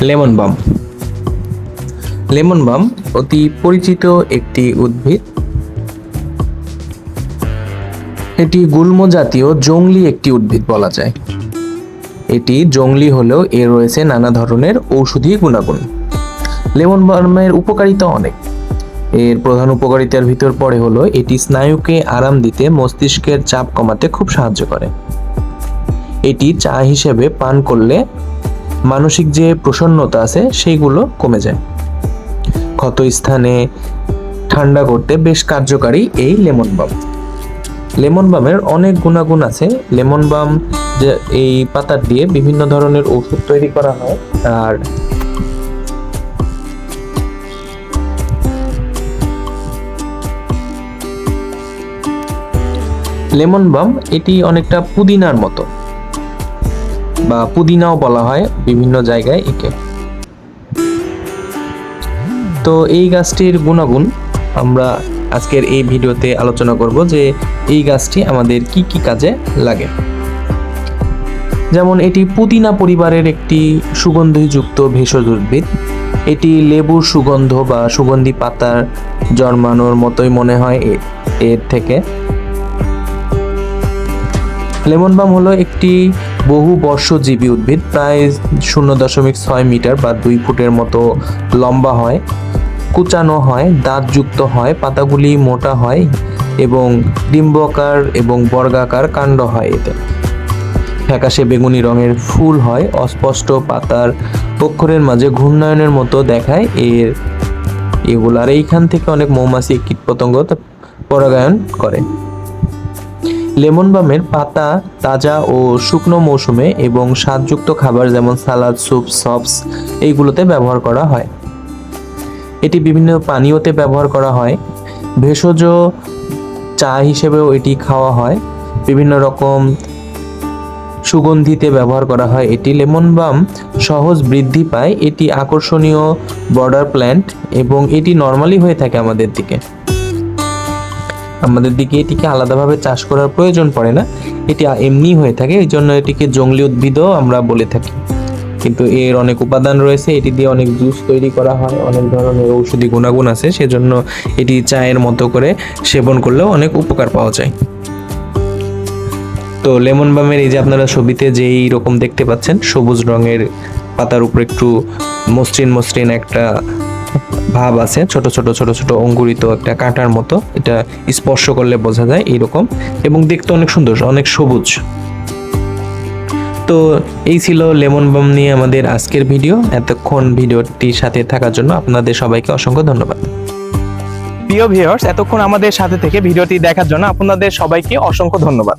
Lemon বাম। Lemon বাম অতি পরিচিত একটি উদ্ভিদ। এটি গুল্ম জাতীয় জংলি একটি উদ্ভিদ বলা যায়। এটি জংলি হলেও এর রয়েছে নানা ধরনের ঔষধি গুণাগুণ। লেমন বামের উপকারিতা অনেক। এর প্রধান উপকারিতার ভিতর পড়ে হলো এটি স্নায়ুকে আরাম দিতে, মস্তিষ্কের চাপ কমাতে খুব সাহায্য করে। এটি চা হিসেবে পান করলে মানসিক যে প্রসন্নতা আছে, সেইগুলো কমে যায়। ক্ষত স্থানে ঠান্ডা করতে বেশ কার্যকারী এই লেমন বাম। লেমন বামের অনেক গুণাগুণ আছে। লেমন বাম যে এই পাতা দিয়ে বিভিন্ন ধরনের ওষুধ তৈরি করা হয়, আর লেমন বাম এটি অনেকটা পুদিনার মতো। বা পুদিনাও বলা হয় বিভিন্ন জায়গায় একে। তো এই গাছটির গুণাগুণ আমরা আজকের এই ভিডিওতে আলোচনা করব যে এই গাছটি আমাদের কি কি কাজে লাগে। যেমন এটি পুদিনা পরিবারের একটি সুগন্ধিযুক্ত ভেষজ উদ্ভিদ। এটি লেবুর সুগন্ধ বা সুগন্ধি পাতার জন্মানোর মতোই মনে হয় এর থেকে। লেমন বাম হলো একটি বহু বর্ষজীবী উদ্ভিদ, প্রায় শূন্য দশমিক ছয় মিটার বা দুই ফুটের মতো লম্বা হয়, কুচানো হয়, দাঁতযুক্ত হয়, পাতাগুলি মোটা হয় এবং ডিম্বাকার এবং বর্গাকার কাণ্ড হয় এতে। ফ্যাকাশে বেগুনি রঙের ফুল হয়, অস্পষ্ট পাতার অক্ষরের মাঝে ঘূর্ণায়নের মতো দেখায় এর এগুলো আর এইখান থেকে অনেক মৌমাছি কীটপতঙ্গ পরাগায়ন করে। লেমন বামের পাতা তাজা ও শুকনো মৌসুমে এবং স্বাদযুক্ত খাবার যেমন সালাদ, স্যুপ সপস এইগুলোতে ব্যবহার করা হয়। এটি বিভিন্ন পানীয়তে ব্যবহার করা হয়। ভেষজ চা হিসেবেও এটি খাওয়া হয়। বিভিন্ন রকম সুগন্ধিতে ব্যবহার করা হয় এটি। লেমন বাম সহজ বৃদ্ধি পায়। এটি আকর্ষণীয় বর্ডার প্ল্যান্ট এবং এটি নর্মালি হয়ে থাকে আমাদের দিকে। আমাদের দিকে এটিকে আলাদাভাবে চাষ করার প্রয়োজন পড়ে না। এটি এমনি হয়ে থাকে, এই জন্য এটিকে জঙ্গলি উদ্ভিদও আমরা বলে থাকি। কিন্তু এর অনেক উপাদান রয়েছে, এটি দিয়ে অনেক জুস তৈরি করা হয়, অনেক ধরনের ঔষধি গুণাগুণ আছে, সেজন্য এটি চায়ের মতো করে সেবন করলেও অনেক উপকার পাওয়া যায়। তো লেমন বামের এই যে আপনারা ছবিতে যেই রকম দেখতে পাচ্ছেন, সবুজ রঙের পাতার উপর একটু মসৃণ মসৃণ একটা ভাব আছে, ছোট ছোট ছোট ছোট অঙ্কুরিত একটা কাঁটার মতো। এটা স্পর্শ করলে বোঝা যায় এইরকম। এবং দেখতে অনেক সুন্দর, অনেক সবুজ। তো এই ছিল লেমন বাম নিয়ে আমাদের আজকের ভিডিও। এতক্ষণ ভিডিওটির সাথে থাকার জন্য আপনাদের সবাইকে অসংখ্য ধন্যবাদ। প্রিয় ভিউয়ার্স এতক্ষণ আমাদের সাথে থেকে ভিডিওটি দেখার জন্য আপনাদের সবাইকে অসংখ্য ধন্যবাদ।